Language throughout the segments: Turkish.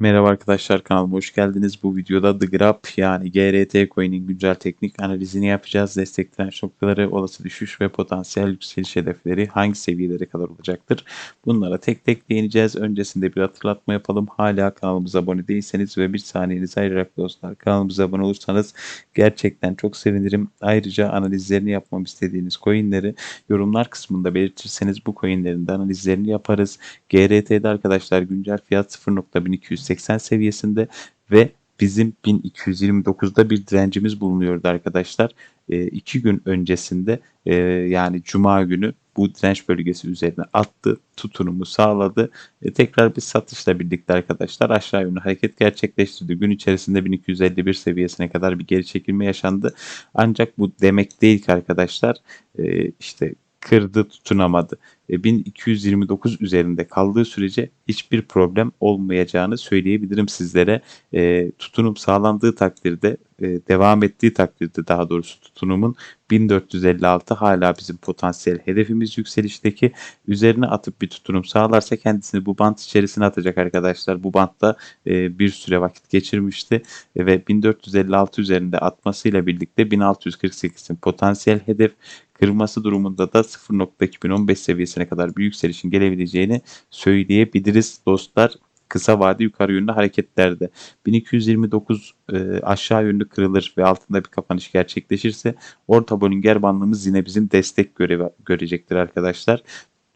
Merhaba arkadaşlar kanalıma hoş geldiniz. Bu videoda The Graph yani GRT Coin'in güncel teknik analizini yapacağız. Destek direnç noktaları, olası düşüş ve potansiyel yükseliş hedefleri hangi seviyelere kadar olacaktır? Bunlara tek tek değineceğiz. Öncesinde bir hatırlatma yapalım. Hala kanalımıza abone değilseniz ve bir saniyenizi ayırarak dostlar kanalımıza abone olursanız gerçekten çok sevinirim. Ayrıca analizlerini yapmamı istediğiniz coinleri yorumlar kısmında belirtirseniz bu coinlerin de analizlerini yaparız. GRT'de arkadaşlar güncel fiyat 0.1280 seviyesinde ve bizim 1229'da bir direncimiz bulunuyordu arkadaşlar. 2 gün öncesinde e, yani cuma günü bu direnç bölgesi üzerine attı, tutunumu sağladı. E, tekrar bir satışla birlikte arkadaşlar aşağı yönlü hareket gerçekleştirdi. Gün içerisinde 1251 seviyesine kadar bir geri çekilme yaşandı. Ancak bu demek değil ki arkadaşlar e, işte kırdı tutunamadı. E, 1229 üzerinde kaldığı sürece hiçbir problem olmayacağını söyleyebilirim sizlere. E, tutunum sağlandığı takdirde devam ettiği takdirde daha doğrusu tutunumun 1456 hala bizim potansiyel hedefimiz yükselişteki üzerine atıp bir tutunum sağlarsa kendisini bu bant içerisine atacak arkadaşlar. Bu bantta e, bir süre vakit geçirmişti e, ve 1456 üzerinde atmasıyla birlikte 1648'in potansiyel hedef kırması durumunda da 0.2015 seviyesine kadar bir yükselişin gelebileceğini söyleyebiliriz dostlar kısa vade yukarı yönlü hareketlerde 1229 e, aşağı yönlü kırılır ve altında bir kapanış gerçekleşirse orta Bollinger bandımız yine bizim destek görevi görecektir arkadaşlar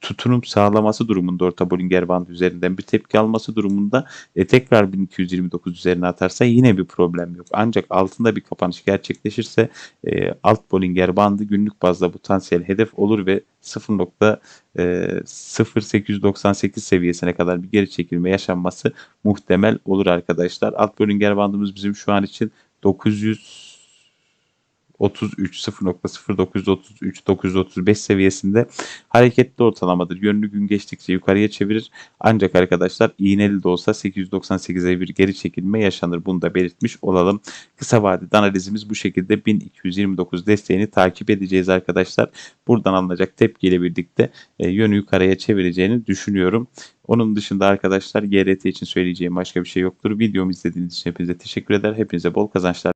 tutunum sağlaması durumunda orta Bollinger bandı üzerinden bir tepki alması durumunda e, tekrar 1229 üzerine atarsa yine bir problem yok. Ancak altında bir kapanış gerçekleşirse e, alt Bollinger bandı günlük bazda potansiyel hedef olur ve 0.0898 seviyesine kadar bir geri çekilme yaşanması muhtemel olur arkadaşlar. Alt Bollinger bandımız bizim şu an için 900 33 0.0933 935 seviyesinde hareketli ortalamadır. Yönlü gün geçtikçe yukarıya çevirir. Ancak arkadaşlar iğneli de olsa 898'e bir geri çekilme yaşanır. Bunu da belirtmiş olalım. Kısa vadede analizimiz bu şekilde 1229 desteğini takip edeceğiz arkadaşlar. Buradan alınacak tepkiyle birlikte e, yönü yukarıya çevireceğini düşünüyorum. Onun dışında arkadaşlar GRT için söyleyeceğim başka bir şey yoktur. Videomu izlediğiniz için hepinize teşekkür eder. Hepinize bol kazançlar.